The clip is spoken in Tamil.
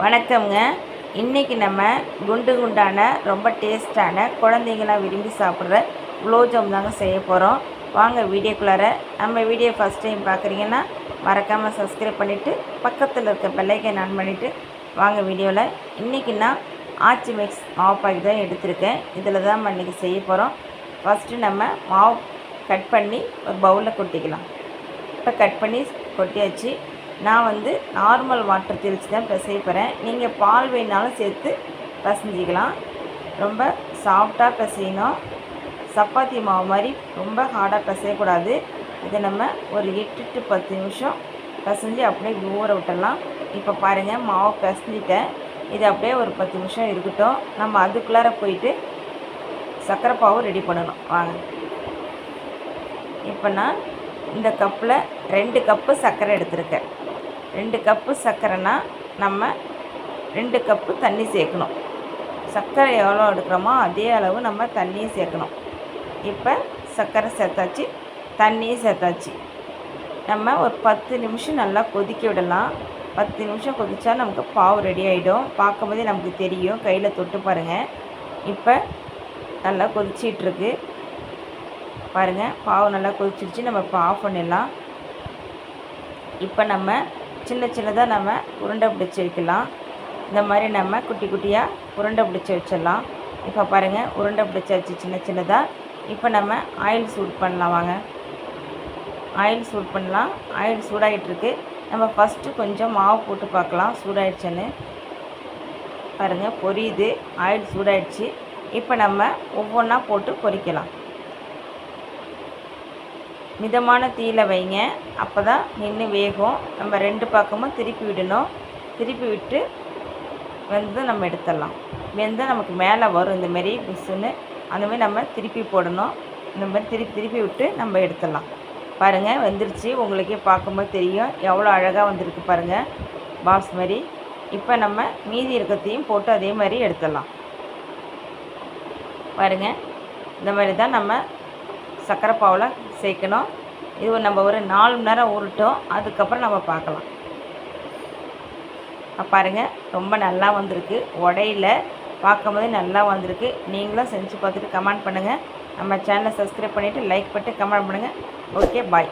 வணக்கம்ங்க. இன்றைக்கி நம்ம குண்டு குண்டான ரொம்ப டேஸ்டான குழந்தைங்களாம் விரும்பி சாப்பிட்ற குலோப்ஜாம் தாங்க செய்ய போகிறோம் வாங்க வீடியோக்குள்ளார. நம்ம வீடியோ ஃபஸ்ட் டைம் பார்க்குறீங்கன்னா மறக்காமல் சப்ஸ்கிரைப் பண்ணிவிட்டு பக்கத்தில் இருக்க பெல்லைக்கன் ஆன் பண்ணிவிட்டு வாங்க வீடியோவில் இன்றைக்கி நான் ஆச்சி மிக்ஸ் மாவு பாக்கெட் தான் எடுத்திருக்கேன். இதில் தான் நம்ம இன்றைக்கி செய்ய போகிறோம் ஃபஸ்ட்டு நம்ம மாவு கட் பண்ணி ஒரு பவுலில் கொட்டிக்கலாம். இப்போ கட் பண்ணி கொட்டியாச்சு. நான் வந்து நார்மல் வாட்டர் தெளித்து தான் பிசைய போகிறேன் நீங்கள் பால் வேணாலும் சேர்த்து பிசைஞ்சிக்கலாம். ரொம்ப சாஃப்டாக பிசையணும். சப்பாத்தி மாவு மாதிரி ரொம்ப ஹார்டாக பிசையக்கூடாது. இதை நம்ம ஒரு எட்டு டு பத்து நிமிஷம் பிசைஞ்சு அப்படியே ஊற விட்டுடலாம். இப்போ பாருங்கள் மாவு பிசைஞ்சிட்டேன். இது அப்படியே ஒரு பத்து நிமிஷம் இருக்கட்டும். நம்ம அதுக்குள்ளார போயிட்டு சர்க்கரை பாவு ரெடி பண்ணணும். வாங்க. இப்போ நான் இந்த கப்பில் ரெண்டு கப்பு சர்க்கரை எடுத்திருக்கேன். ரெண்டு கப்பு சர்க்கரைனா நம்ம ரெண்டு கப்பு தண்ணி சேர்க்கணும். சர்க்கரை எவ்வளோ எடுக்கிறோமோ அதே அளவு நம்ம தண்ணியும் சேர்க்கணும். இப்போ சர்க்கரை சேர்த்தாச்சு தண்ணியும் சேர்த்தாச்சு. நம்ம ஒரு பத்து நிமிஷம் நல்லா கொதிக்க விடலாம். பத்து நிமிஷம் கொதித்தா நமக்கு பாவு ரெடி ஆகிடும் பார்க்கும்போதே நமக்கு தெரியும். கையில் தொட்டு பாருங்கள் இப்போ நல்லா கொதிச்சிட்ருக்கு பாருங்கள் பாவு நல்லா கொதிச்சிருச்சு. நம்ம இப்போ ஆஃப் பண்ணிடலாம். இப்போ நம்ம சின்ன சின்னதாக நம்ம உருண்டை பிடிச்சி வைக்கலாம். இந்த மாதிரி நம்ம குட்டி குட்டியாக உருண்டை பிடிச்சி வச்சிடலாம். இப்போ பாருங்கள் உருண்டை பிடிச்சாச்சு சின்ன சின்னதாக இப்போ நம்ம ஆயில் சூட் பண்ணலாம் வாங்க. ஆயில் சூட் பண்ணலாம். ஆயில் சூடாகிட்டுருக்கு நம்ம ஃபஸ்ட்டு கொஞ்சம் மாவு போட்டு பார்க்கலாம் சூடாயிடுச்சுன்னு. பாருங்கள் பொரியுது. ஆயில் சூடாயிடுச்சு. இப்போ நம்ம ஒவ்வொன்றா போட்டு பொரிக்கலாம். மிதமான தீயில் வைங்க. அப்போ தான் நின்று வேகும். நம்ம ரெண்டு பக்கமும் திருப்பி விடணும். திருப்பி விட்டு வெந்து நம்ம எடுத்துடலாம். வெந்தால் நமக்கு மேலே வரும் இந்தமாரி பிசுன்னு அந்தமாரி நம்ம திருப்பி போடணும். இந்த மாதிரி திருப்பி திருப்பி விட்டு நம்ம எடுத்துடலாம். பாருங்கள் வந்துருச்சு. உங்களுக்கே பார்க்கும்போது தெரியும். எவ்வளோ அழகாக வந்திருக்கு பாருங்கள் பாக்ஸ் மாதிரி இப்போ நம்ம மீதி இருக்கத்தையும் போட்டு அதே மாதிரி எடுத்துடலாம். பாருங்கள் இந்த மாதிரி தான் நம்ம சர்க்கரை பாவில் சேர்க்கணும். இது நம்ம ஒரு நாலு மணி நேரம் உருட்டோம். அதுக்கப்புறம் நம்ம பார்க்கலாம். பாருங்கள் ரொம்ப நல்லா வந்திருக்கு. உடையில பார்க்கும்போதே நல்லா வந்திருக்கு. நீங்களும் செஞ்சு பார்த்துட்டு கமெண்ட் பண்ணுங்கள் நம்ம சேனலை சப்ஸ்கிரைப் பண்ணிவிட்டு லைக் பண்ணிட்டு கமெண்ட் பண்ணுங்கள் ஓகே பாய்